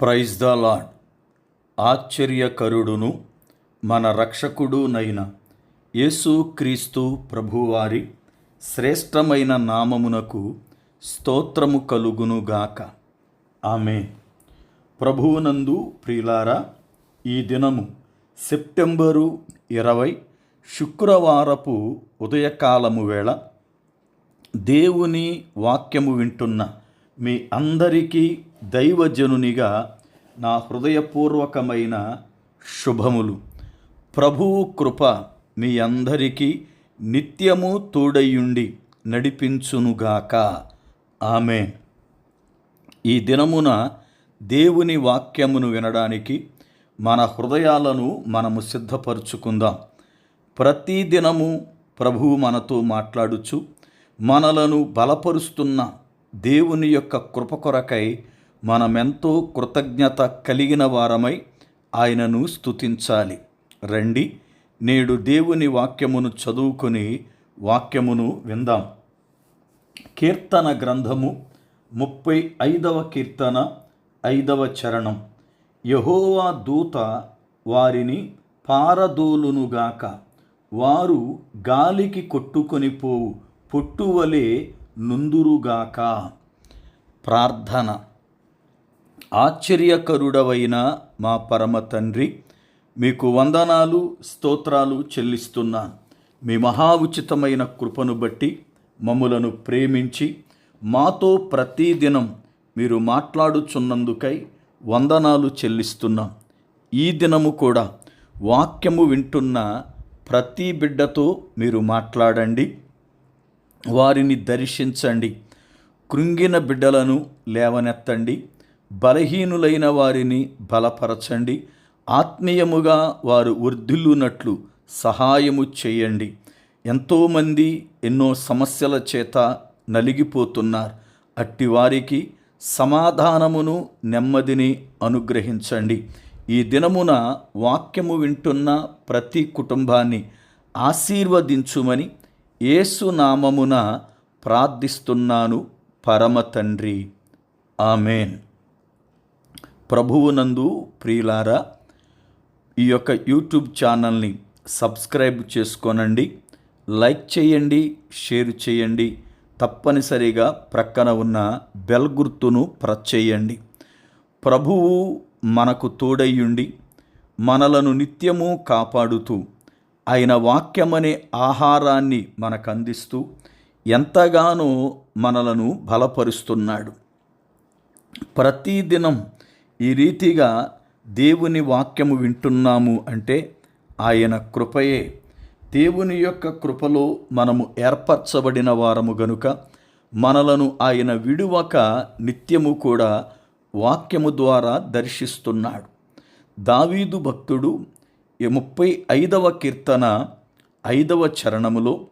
Praise the lord ఆశ్చర్యకరుడును మన రక్షకుడునైన యేసుక్రీస్తు ప్రభువారి శ్రేష్టమైన నామమునకు స్తోత్రము కలుగునుగాక ఆమె ప్రభువునందు ప్రియులారా ఈ దినము సెప్టెంబరు ఇరవై శుక్రవారపు ఉదయకాలము వేళ దేవుని వాక్యము వింటున్న మీ అందరికీ దైవజనునిగా నా హృదయపూర్వకమైన శుభములు. ప్రభువు కృప మీ అందరికీ నిత్యము తోడయుండి నడిపించునుగాక. ఆమె ఈ దినమున దేవుని వాక్యమును వినడానికి మన హృదయాలను మనము సిద్ధపరుచుకుందాం. ప్రతి దినము ప్రభువు మనతో మాట్లాడుచు మనలను బలపరుస్తున్న దేవుని యొక్క కృప కొరకై మనమెంతో కృతజ్ఞత కలిగిన వారమై ఆయనను స్తుతించాలి. రండి నేడు దేవుని వాక్యమును చదువుకొని వాక్యమును విందాం. కీర్తన గ్రంథము ముప్పై ఐదవ కీర్తన ఐదవ చరణం. యహోవా దూత వారిని పారదోలునుగాక వారు గాలికి కొట్టుకొని పోవు పొట్టువలే నుందురుగాక. ప్రార్థన. ఆశ్చర్యకరుడవైన మా పరమ తండ్రి మీకు వందనాలు స్తోత్రాలు చెల్లిస్తున్నాను. మీ మహా ఉచితమైన కృపను బట్టి మమ్ములను ప్రేమించి మాతో ప్రతిదినం మీరు మాట్లాడుచున్నందుకై వందనాలు చెల్లిస్తున్నాం. ఈ దినము కూడా వాక్యము వింటున్న ప్రతి బిడ్డతో మీరు మాట్లాడండి. వారిని దర్శించండి. కృంగిన బిడ్డలను లేవనెత్తండి. బలహీనులైన వారిని బలపరచండి. ఆత్మీయముగా వారు వర్ధిల్లునట్లు సహాయము చేయండి. ఎంతోమంది ఎన్నో సమస్యల చేత నలిగిపోతున్నారు. అట్టి వారికి సమాధానమును నెమ్మదిని అనుగ్రహించండి. ఈ దినమున వాక్యము వింటున్న ప్రతి కుటుంబాన్ని ఆశీర్వదించుమని ఏసునామమున ప్రార్థిస్తున్నాను పరమ తండ్రి. ఆమెన్. ప్రభువునందు ప్రియులారా ఈ యొక్క యూట్యూబ్ ఛానల్ని సబ్స్క్రైబ్ చేసుకోనండి లైక్ చేయండి షేర్ చేయండి తప్పనిసరిగా ప్రక్కన ఉన్న బెల్ గుర్తును ప్రెస్ చేయండి. ప్రభువు మనకు తోడయ్యుండి మనలను నిత్యము కాపాడుతూ ఆయన వాక్యమనే ఆహారాన్ని మనకు అందిస్తూ ఎంతగానో మనలను బలపరుస్తున్నాడు. ప్రతిదినం ఈ రీతిగా దేవుని వాక్యము వింటున్నాము అంటే ఆయన కృపయే. దేవుని యొక్క కృపలో మనము ఏర్పరచబడిన వారము గనుక మనలను ఆయన విడువక నిత్యము కూడా వాక్యము ద్వారా దర్శిస్తున్నాడు. దావీదు భక్తుడు ముప్పై ఐదవ కీర్తన ఐదవ చరణములో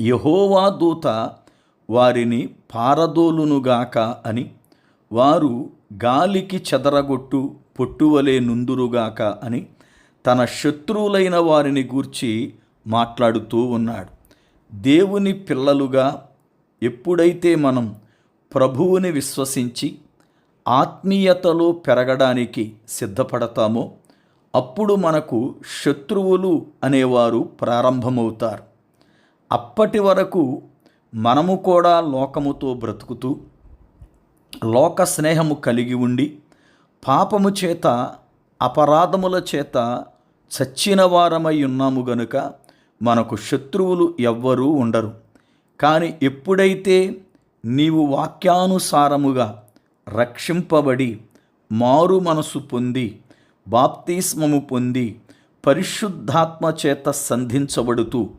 యహోవా దూత వారిని పారదోలునుగాక అని వారు గాలికి చెదరగొట్టు పొట్టువలే నుందురుగాక అని తన శత్రువులైన వారిని గూర్చి మాట్లాడుతూ ఉన్నాడు. దేవుని పిల్లలుగా ఎప్పుడైతే మనం ప్రభువుని విశ్వసించి ఆత్మీయతలో పెరగడానికి సిద్ధపడతామో అప్పుడు మనకు శత్రువులు అనేవారు ప్రారంభమవుతారు. అప్పటి వరకు మనము కూడా లోకముతో బ్రతుకుతూ లోక స్నేహము కలిగి ఉండి పాపము చేత అపరాధముల చేత చచ్చిన వారమై ఉన్నాము గనుక మనకు శత్రువులు ఎవ్వరూ ఉండరు. కానీ ఎప్పుడైతే నీవు వాక్యానుసారముగా రక్షింపబడి మారు మనసు పొంది బాప్తిస్మము పొంది పరిశుద్ధాత్మ చేత సంధించబడుతూ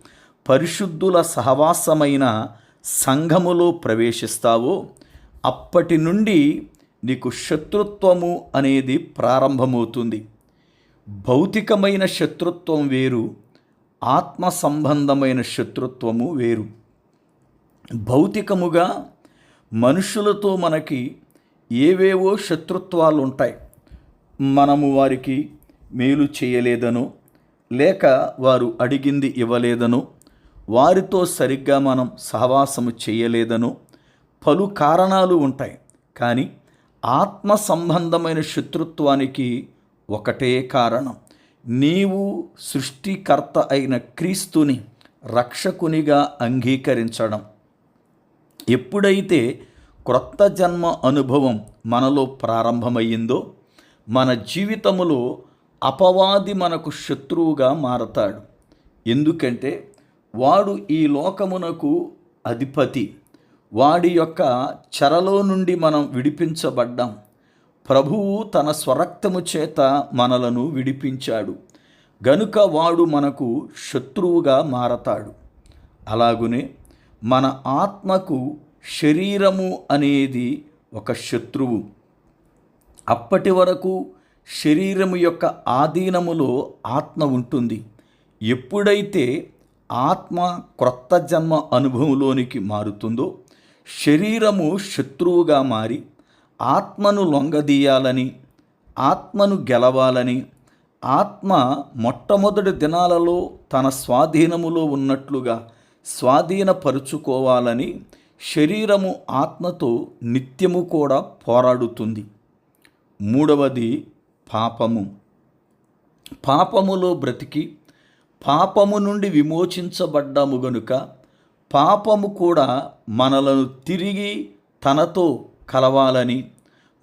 పరిశుద్ధుల సహవాసమైన సంఘములో ప్రవేశిస్తావో అప్పటి నుండి నీకు శత్రుత్వము అనేది ప్రారంభమవుతుంది. భౌతికమైన శత్రుత్వం వేరు ఆత్మ సంబంధమైన శత్రుత్వము వేరు. భౌతికముగా మనుషులతో మనకి ఏవేవో శత్రుత్వాలు ఉంటాయి మనము వారికి మేలు చేయలేదనో లేక వారు అడిగింది ఇవ్వలేదనో వారితో సరిగ్గా మనం సహవాసము చేయలేదనో. పలు కారణాలు ఉంటాయి కానీ ఆత్మ సంబంధమైన శత్రుత్వానికి ఒకటే కారణం. నీవు సృష్టికర్త అయిన క్రీస్తుని రక్షకునిగా అంగీకరించడం. ఎప్పుడైతే క్రొత్త జన్మ అనుభవం మనలో ప్రారంభమయ్యిందో మన జీవితములో అపవాది మనకు శత్రువుగా మారతాడు. ఎందుకంటే వాడు ఈ లోకమునకు అధిపతి. వాడి యొక్క చెరలో నుండి మనం విడిపించబడ్డాం. ప్రభువు తన స్వరక్తము చేత మనలను విడిపించాడు. గనుక వాడు మనకు శత్రువుగా మారతాడు. అలాగునే మన ఆత్మకు శరీరము అనేది ఒక శత్రువు. అప్పటి వరకు శరీరము యొక్క ఆధీనములో ఆత్మ ఉంటుంది. ఎప్పుడైతే ఆత్మ క్రొత్త జన్మ అనుభవంలోనికి మారుతుందో శరీరము శత్రువుగా మారి ఆత్మను లొంగదీయాలని ఆత్మను గెలవాలని ఆత్మ మొట్టమొదటి దినాలలో తన స్వాధీనములో ఉన్నట్లుగా స్వాధీనపరుచుకోవాలని శరీరము ఆత్మతో నిత్యము కూడా పోరాడుతుంది. మూడవది పాపము. పాపములో బ్రతికి పాపము నుండి విమోచించబడ్డాము గనుక పాపము కూడా మనలను తిరిగి తనతో కలవాలని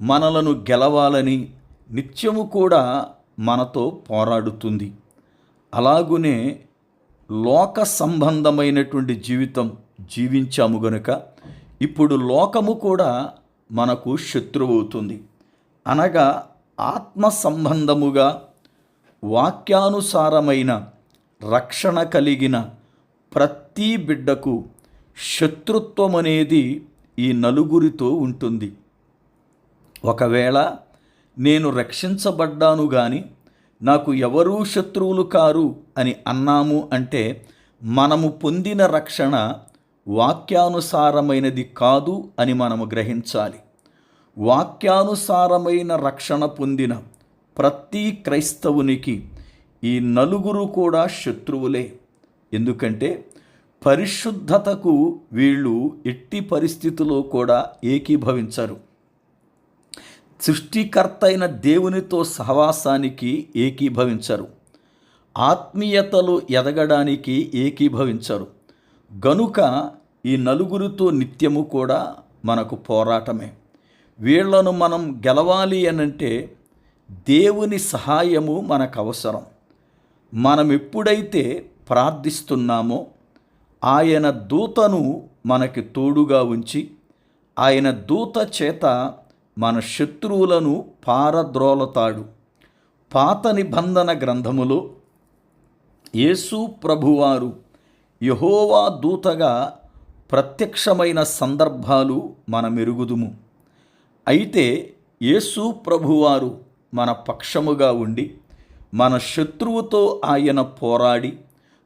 మనలను గెలవాలని నిత్యము కూడా మనతో పోరాడుతుంది. అలాగునే లోక సంబంధమైనటువంటి జీవితం జీవించాము గనుక ఇప్పుడు లోకము కూడా మనకు శత్రువు అవుతుంది. అనగా ఆత్మ సంబంధముగా వాక్యానుసారమైన రక్షణ కలిగిన ప్రతి బిడ్డకు శత్రుత్వం అనేది ఈ నలుగురితో ఉంటుంది. ఒకవేళ నేను రక్షించబడ్డాను కానీ నాకు ఎవరూ శత్రువులు కారు అని అన్నాము అంటే మనము పొందిన రక్షణ వాక్యానుసారమైనది కాదు అని మనము గ్రహించాలి. వాక్యానుసారమైన రక్షణ పొందిన ప్రతి క్రైస్తవునికి ఈ నలుగురు కూడా శత్రువులే. ఎందుకంటే పరిశుద్ధతకు వీళ్ళు ఎట్టి పరిస్థితుల్లో కూడా ఏకీభవించరు. సృష్టికర్త అయిన దేవునితో సహవాసానికి ఏకీభవించరు. ఆత్మీయతలు ఎదగడానికి ఏకీభవించరు. గనుక ఈ నలుగురితో నిత్యము కూడా మనకు పోరాటమే. వీళ్ళను మనం గెలవాలి అనంటే దేవుని సహాయము మనకు అవసరం మనం ఎప్పుడైతే ప్రార్థిస్తున్నామో ఆయన దూతను మనకి తోడుగా ఉంచి ఆయన దూత చేత మన శత్రువులను పారద్రోలతాడు. పాత నిబంధన గ్రంథములో యేసు ప్రభువారు యహోవా దూతగా ప్రత్యక్షమైన సందర్భాలు మనమెరుగుదుము. అయితే యేసు ప్రభువారు మన పక్షముగా ఉండి మన శత్రువుతో ఆయన పోరాడి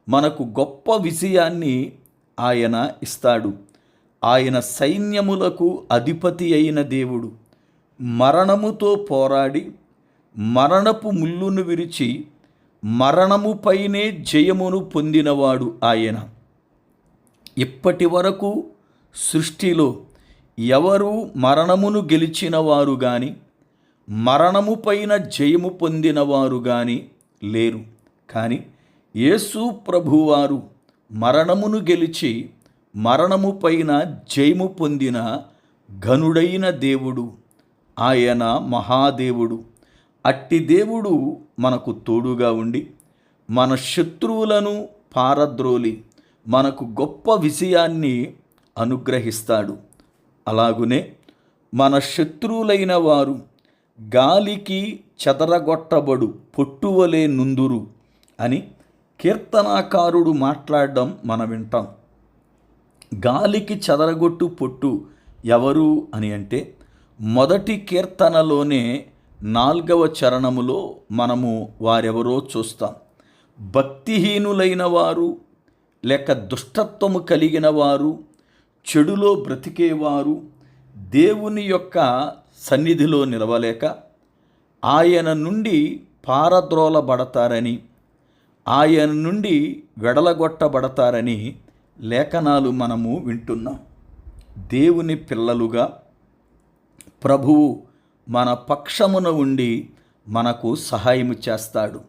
మనకు గొప్ప విజయాన్ని ఆయన ఇస్తాడు. ఆయన సైన్యములకు అధిపతి అయిన దేవుడు మరణముతో పోరాడి మరణపు ముళ్ళును విరిచి మరణముపైనే జయమును పొందినవాడు ఆయన. ఇప్పటి వరకు సృష్టిలో ఎవరు మరణమును గెలిచిన వారు మరణము పైన జయము పొందినవారు కానీ లేరు. కానీ యేసు ప్రభువారు మరణమును గెలిచి మరణము పైన జయము పొందిన ఘనుడైన దేవుడు ఆయన మహాదేవుడు. అట్టి దేవుడు మనకు తోడుగా ఉండి మన శత్రువులను పారద్రోలి మనకు గొప్ప విజయాన్ని అనుగ్రహిస్తాడు. అలాగునే మన శత్రువులైన వారు గాలికి చెదరగొట్టబడు పొట్టువలే నుందురు అని కీర్తనాకారుడు మాట్లాడడం మనం వింటాం. గాలికి చెదరగొట్టు పొట్టు ఎవరు అని అంటే మొదటి కీర్తనలోనే నాల్గవ చరణములో మనము వారెవరో చూస్తాం. భక్తిహీనులైన వారు లేక దుష్టత్వము కలిగిన వారు చెడులో బ్రతికేవారు దేవుని యొక్క సన్నిధిలో నిలవలేక ఆయన నుండి పారద్రోలబడతారని ఆయన నుండి వెడలగొట్టబడతారని లేఖనాలు మనము వింటున్నాం. దేవుని పిల్లలుగా ప్రభువు మన పక్షమున ఉండి మనకు సహాయము చేస్తాడు.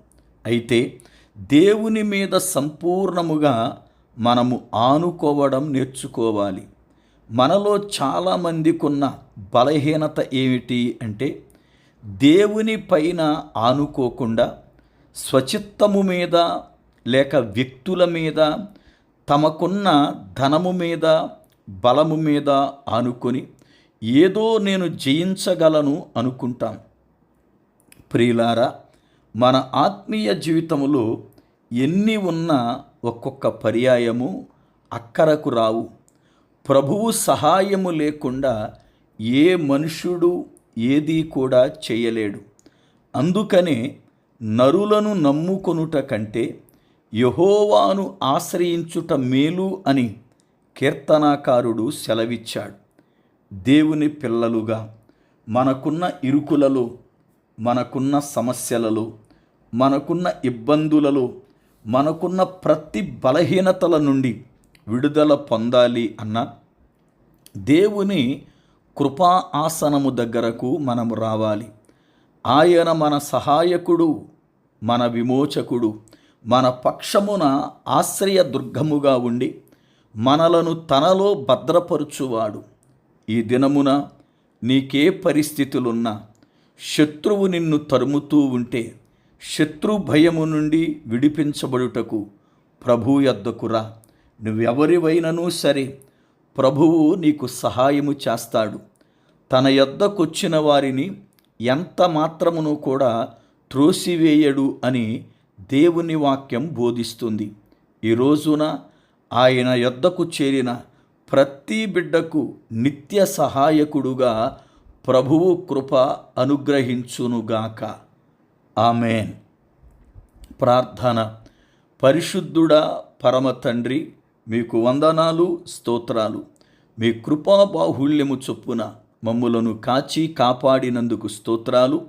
అయితే దేవుని మీద సంపూర్ణముగా మనము ఆనుకోవడం నేర్చుకోవాలి. మనలో చాలామందికున్న బలహీనత ఏమిటి అంటే దేవుని పైన ఆనుకోకుండా స్వచిత్తము మీద లేక వ్యక్తుల మీద తమకున్న ధనము మీద బలము మీద ఆనుకొని ఏదో నేను జయించగలను అనుకుంటాం. ప్రియులారా మన ఆత్మీయ జీవితంలో ఎన్ని ఉన్నా ఒక్కొక్క పర్యాయము అక్కరకు రావు. ప్రభువు సహాయము లేకుండా ఏ మనుష్యుడు ఏదీ కూడా చేయలేడు. అందుకనే నరులను నమ్ముకొనుట కంటే యహోవాను ఆశ్రయించుట మేలు అని కీర్తనాకారుడు సెలవిచ్చాడు. దేవుని పిల్లలుగా మనకున్న ఇరుకులలో మనకున్న సమస్యలలో మనకున్న ఇబ్బందులలో మనకున్న ప్రతి బలహీనతల నుండి విడుదల పొందాలి అన్న దేవుని కృపా ఆసనము దగ్గరకు మనం రావాలి. ఆయన మన సహాయకుడు మన విమోచకుడు మన పక్షమున ఆశ్రయ దుర్గముగా ఉండి మనలను తనలో భద్రపరుచువాడు. ఈ దినమున నీకే పరిస్థితులున్నా శత్రువు నిన్ను తరుముతూ ఉంటే శత్రు భయము నుండి విడిపించబడుటకు ప్రభు యద్దకురా. నువ్వెవరివైనను సరే ప్రభువు నీకు సహాయము చేస్తాడు. తన యొద్దకొచ్చిన వారిని ఎంత మాత్రమును కూడా త్రోసివేయడు అని దేవుని వాక్యం బోధిస్తుంది. ఈ రోజున ఆయన యొద్దకు చేరిన ప్రతి బిడ్డకు నిత్య సహాయకుడుగా ప్రభువు కృప అనుగ్రహించునుగాక. ఆమెన్. ప్రార్థన. పరిశుద్ధుడా పరమ తండ్రి మీకు వందనాలు స్తోత్రాలు. మీ కృపా బాహుళ్యము చొప్పున మమ్ములను కాచి కాపాడినందుకు స్తోత్రాలు.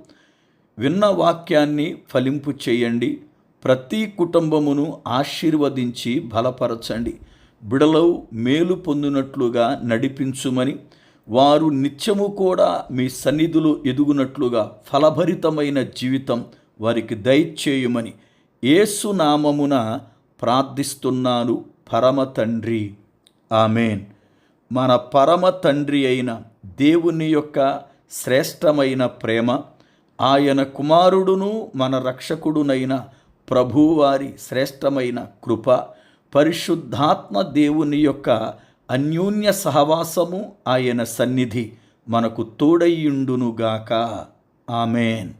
విన్న వాక్యాన్ని ఫలింపు చేయండి. ప్రతి కుటుంబమును ఆశీర్వదించి బలపరచండి. బిడలో మేలు పొందినట్లుగా నడిపించుమని వారు నిత్యము కూడా మీ సన్నిధులు ఎదుగునట్లుగా ఫలభరితమైన జీవితం వారికి దయచేయమని యేసు నామమున ప్రార్థిస్తున్నాను పరమ తండ్రి. ఆమెన్. మన పరమ తండ్రి అయిన దేవుని యొక్క శ్రేష్టమైన ప్రేమ ఆయన కుమారుడును మన రక్షకుడునైన ప్రభువారి శ్రేష్టమైన కృప పరిశుద్ధాత్మ దేవుని యొక్క అన్యోన్య సహవాసము ఆయన సన్నిధి మనకు తోడయ్యుండునుగాక. ఆమెన్.